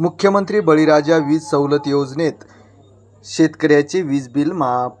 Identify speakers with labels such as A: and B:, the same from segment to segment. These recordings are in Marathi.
A: मुख्यमंत्री बळीराजा वीज सवलत योजनेत शेतकऱ्याचे वीज बिल माफ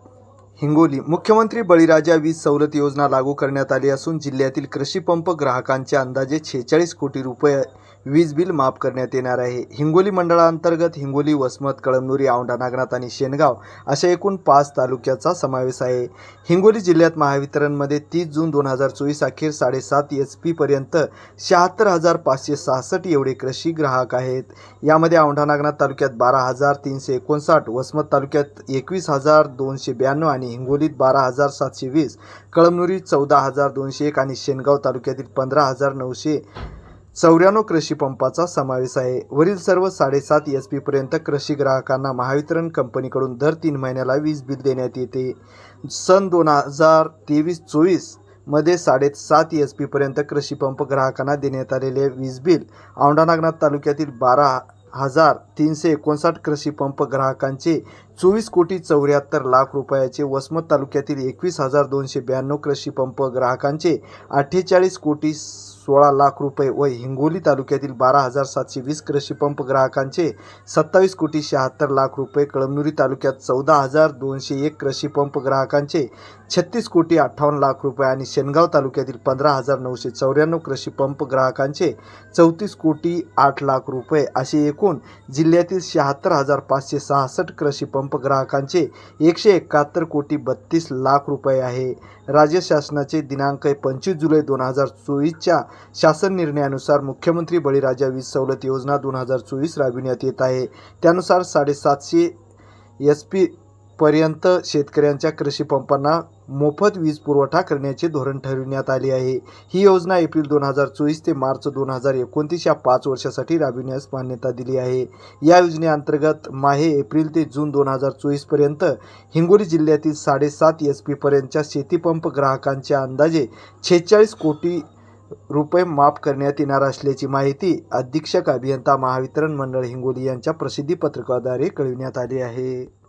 A: हिंगोली. मुख्यमंत्री बळीराजा वीज सवलत योजना लागू करण्यात आली असून जिल्ह्यातील कृषी पंप ग्राहकांचे अंदाजे छेचाळीस कोटी रुपये वीज बिल माफ करण्यात येणार आहे. हिंगोली मंडळाअंतर्गत हिंगोली वसमत कळमनुरी औंढा नागनाथ आणि शेनगाव अशा एकूण पाच तालुक्याचा समावेश आहे. हिंगोली जिल्ह्यात महावितरणमध्ये तीस जून दोन हजार चोवीस अखेर साडेसात एच पीपर्यंत शहात्तर हजार पाचशे सहासष्ट एवढे कृषी ग्राहक आहेत. यामध्ये औंढा नागनाथ तालुक्यात बारा हजार तीनशे एकोणसाठ वसमत तालुक्यात एकवीस हजार दोनशे ब्याण्णव आणि हिंगोलीत बारा हजार सातशे वीस कळमनुरी चौदा हजार दोनशे एक आणि शेनगाव तालुक्यातील पंधरा हजार नऊशे चौऱ्याण्णव कृषी पंपाचा समावेश आहे. वरील सर्व साडेसात एच पीपर्यंत कृषी ग्राहकांना महावितरण कंपनीकडून दर तीन महिन्याला वीज बिल देण्यात येते. सन दोन हजार तेवीस चोवीसमध्ये साडेसात एच पीपर्यंत कृषी पंप ग्राहकांना देण्यात आलेले वीज बिल. औंढा नागनाथ तालुक्यातील बारा हजार तीनशे एकोणसाठ कृषी पंप ग्राहकांचे चोवीस कोटी चौऱ्याहत्तर लाख रुपयाचे वसमत तालुक्यातील एकवीस हजार दोनशे ब्याण्णव कृषी पंप ग्राहकांचे अठ्ठेचाळीस कोटी सोळा लाख रुपये व हिंगोली तालुक्यातील बारा हजार सातशे वीस कृषी पंप ग्राहकांचे सत्तावीस कोटी शहात्तर लाख रुपये कळमनुरी तालुक्यात चौदा हजार दोनशे एक कृषी पंप ग्राहकांचे छत्तीस कोटी अठ्ठावन्न लाख रुपये आणि शेनगाव तालुक्यातील पंधरा हजार नऊशे चौऱ्याण्णव कृषी पंप ग्राहकांचे चौतीस कोटी आठ लाख रुपये असे एकूण जिल्ह्यातील शहात्तर हजार पाचशे सहासष्ट कृषी पंप ग्राहकांचे एकशे एकाहत्तर कोटी बत्तीस लाख रुपये आहे. राज्य शासनाचे दिनांक पंचवीस जुलै दोन हजार चोवीसच्या शासन निर्णयानुसार मुख्यमंत्री बळीराजा वीज सवलत योजना दोन हजार चोवीस राबविण्यात येत आहे. त्यानुसार साडेसातशे एस पी पर्यंत शेतकऱ्यांच्या कृषी पंपांना मोफत वीज पुरवठा करण्याचे धोरण ठरविण्यात आले आहे. ही योजना एप्रिल दोन हजार चोवीस ते मार्च दोन हजार एकोणतीस या पाच वर्षासाठी राबविण्यास मान्यता दिली आहे. या योजनेअंतर्गत माहे एप्रिल ते जून दोन हजार चोवीसपर्यंत हिंगोली जिल्ह्यातील साडेसात एच पीपर्यंतच्या शेतीपंप ग्राहकांच्या अंदाजे छेचाळीस कोटी रुपये माफ करण्यात येणार असल्याची माहिती अधीक्षक अभियंता महावितरण मंडळ हिंगोली यांच्या प्रसिद्धी पत्रकाद्वारे कळविण्यात आली आहे.